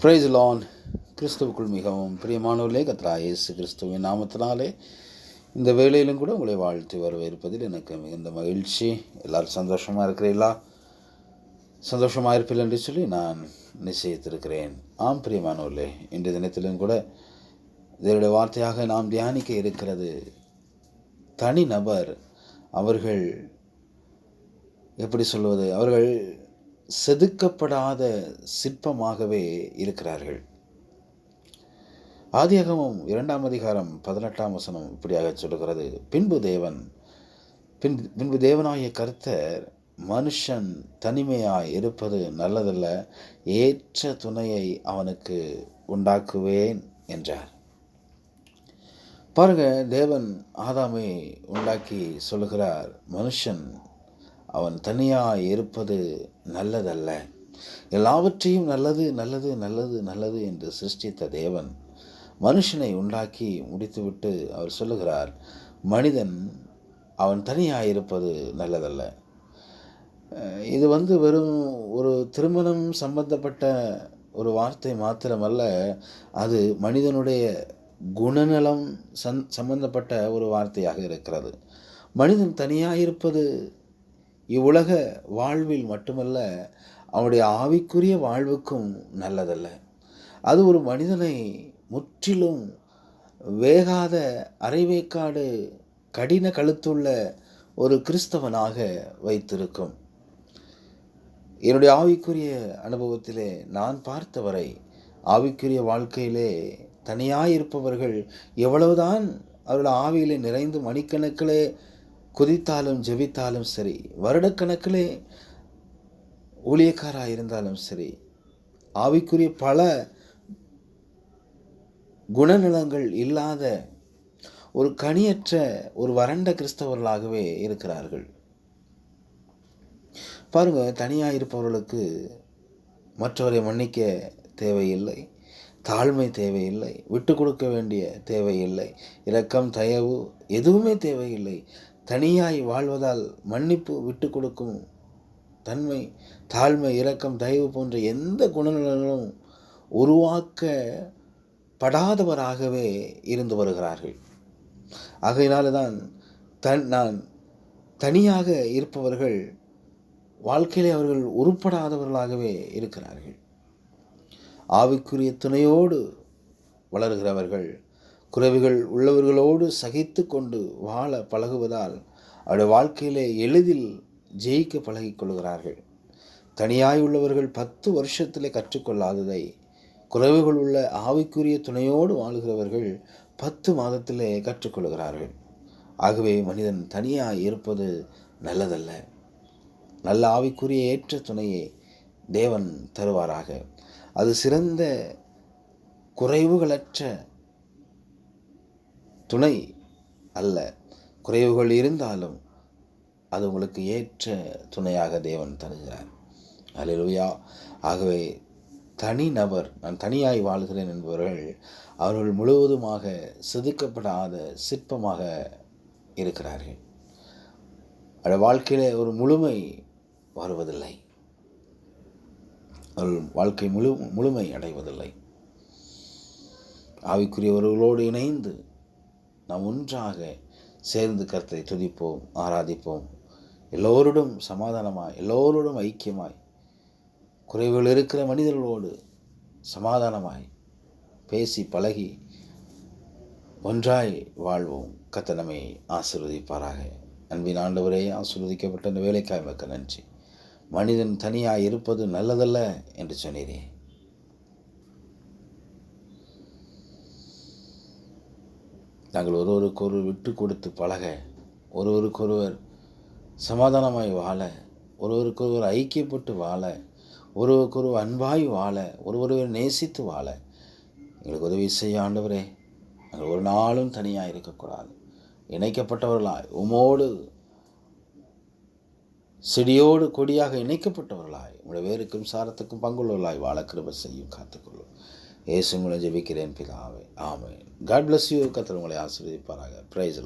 Price லான் கிறிஸ்துவுக்குள் மிகவும் பிரியமானவர்களே கத்ரா இயேசு கிறிஸ்துவின் நாமத்தினாலே இந்த வேலையிலும் கூட உங்களை வாழ்த்து வரவேற்பதில் எனக்கு மிகுந்த மகிழ்ச்சி. எல்லாரும் சந்தோஷமாக இருக்கிறீர்களா? சந்தோஷமாக இருப்பீர்கள் என்று சொல்லி நான் நிச்சயித்திருக்கிறேன். ஆம் பிரியமானவர்களே இன்றைய தினத்திலும் கூட இதனுடைய வார்த்தையாக நாம் தியானிக்க இருக்கிறது. தனி நபர் அவர்கள் எப்படி சொல்வது? அவர்கள் செதுக்கப்படாத சிற்பமாகவே இருக்கிறார்கள். ஆதியகமும் இரண்டாம் அதிகாரம் பதினெட்டாம் வசனம் இப்படியாக சொல்லுகிறது. பின்பு தேவன் பின் பின்பு தேவனாகிய கர்த்தர் மனுஷன் தனிமையாய் இருப்பது நல்லதல்ல ஏற்ற துணையை அவனுக்கு உண்டாக்குவேன் என்றார். பாருங்க தேவன் ஆதாமை உண்டாக்கி சொல்லுகிறார் மனுஷன் அவன் தனியாக இருப்பது நல்லதல்ல. எல்லாவற்றையும் நல்லது நல்லது நல்லது நல்லது என்று சிருஷ்டித்த தேவன் மனுஷனை உண்டாக்கி முடித்துவிட்டு அவர் சொல்லுகிறார் மனிதன் அவன் தனியாக இருப்பது நல்லதல்ல. இது வந்து வெறும் ஒரு திருமணம் சம்பந்தப்பட்ட ஒரு வார்த்தை மாத்திரமல்ல அது மனிதனுடைய குணநலம் சந் சம்பந்தப்பட்ட ஒரு வார்த்தையாக இருக்கிறது. மனிதன் தனியாக இருப்பது இவ்வுலக வாழ்வில் மட்டுமல்ல அவனுடைய ஆவிக்குரிய வாழ்வுக்கும் நல்லதல்ல. அது ஒரு மனிதனை முற்றிலும் வேகாத அரைவேக்காடு கடின கழுத்துள்ள ஒரு கிறிஸ்தவனாக வைத்திருக்கும். என்னுடைய ஆவிக்குரிய அனுபவத்திலே நான் பார்த்தவரை ஆவிக்குரிய வாழ்க்கையிலே தனியாக இருப்பவர்கள் எவ்வளவுதான் அவர்கள் ஆவியிலே நிறைந்து மணிக்கணக்கிலே குதித்தாலும் ஜெபித்தாலும் சரி வருடக்கணக்கிலே ஊழியக்காராக இருந்தாலும் சரி ஆவிக்குரிய பல குணநலங்கள் இல்லாத ஒரு கனியற்ற ஒரு வறண்ட கிறிஸ்தவர்களாகவே இருக்கிறார்கள். பாருங்க தனியாக இருப்பவர்களுக்கு மற்றவரை மன்னிக்க தேவையில்லை தாழ்மை தேவையில்லை விட்டு கொடுக்க வேண்டிய தேவையில்லை இரக்கம் தயவு எதுவுமே தேவையில்லை. தனியாய் வாழ்வதால் மன்னிப்பு விட்டு கொடுக்கும் தன்மை தாழ்மை இரக்கம் தயவு போன்ற எந்த குணநலங்களும் உருவாக்கப்படாதவராகவே இருந்து வருகிறார்கள். ஆகையினால தான் தன் நான் தனியாக இருப்பவர்கள் வாழ்க்கையிலே அவர்கள் உருப்படாதவர்களாகவே இருக்கிறார்கள். ஆவிக்குரிய துணையோடு வளர்கிறவர்கள் குறைவுகள் உள்ளவர்களோடு சகித்து கொண்டு வாழ பழகுவதால் அவருடைய வாழ்க்கையிலே எளிதில் ஜெயிக்க பழகிக்கொள்கிறார்கள் தனியாய் உள்ளவர்கள் பத்து வருஷத்திலே கற்றுக்கொள்ளாததை குறைவுகள் உள்ள ஆவிக்குரிய துணையோடு வாழுகிறவர்கள் பத்து மாதத்திலே கற்றுக்கொள்கிறார்கள். ஆகவே மனிதன் தனியாக இருப்பது நல்லதல்ல. நல்ல ஆவிக்குரிய ஏற்ற துணையை தேவன் தருவாராக. அது சிறந்த குறைவுகளற்ற துணை அல்ல. குறைவுகள் இருந்தாலும் அது உங்களுக்கு ஏற்ற துணையாக தேவன் தருகிறார். அலிலுயா ஆகவே தனி நபர் நான் தனியாய் வாழ்கிறேன் என்பவர்கள் அவர்கள் முழுவதுமாக செதுக்கப்படாத சிற்பமாக இருக்கிறார்கள். அவருடைய வாழ்க்கையில் ஒரு முழுமை வருவதில்லை. அவர்கள் வாழ்க்கை முழு முழுமை அடைவதில்லை. ஆவிக்குரியவர்களோடு இணைந்து நாம் ஒன்றாக சேர்ந்து கருத்தை துதிப்போம் ஆராதிப்போம். எல்லோருடன் சமாதானமாய் எல்லோரோடும் ஐக்கியமாய் குறைவுகள் இருக்கிற மனிதர்களோடு சமாதானமாய் பேசி பழகி ஒன்றாய் வாழ்வோம். கத்தனமை ஆசிர்வதிப்பாராக. அன்பின் ஆண்டவரே ஆசிர்வதிக்கப்பட்ட இந்த வேலைக்காய் மிக்க நன்றி. மனிதன் தனியாக இருப்பது நல்லதல்ல என்று சொன்னீரே. நாங்கள் ஒருவருக்கொரு விட்டு கொடுத்து பழக ஒருவருக்கொருவர் சமாதானமாய் வாழ ஒருவருக்கொருவர் ஐக்கியப்பட்டு வாழ ஒருவருக்கொருவர் அன்பாய் வாழ ஒருவருவர் நேசித்து வாழ. எங்களுக்கு உதவி செய்ய ஆண்டவரே நாங்கள் ஒரு நாளும் தனியாக இருக்கக்கூடாது. இணைக்கப்பட்டவர்களாய் உமோடு செடியோடு கொடியாக இணைக்கப்பட்டவர்களாய் உங்களுடைய வேருக்கும் சாரத்துக்கும் பங்குள்ளவர்களாய் வாழ கிருப செய்யும் காத்துக்கொள்ளும். ஏசு மூலம் ஜெபிக்கிறேன் பிதாவே. ஆமே காட் பிளஸ் யூ கத்திர உங்களை ஆசீர்வதிப்பாராக. பிரைஸ்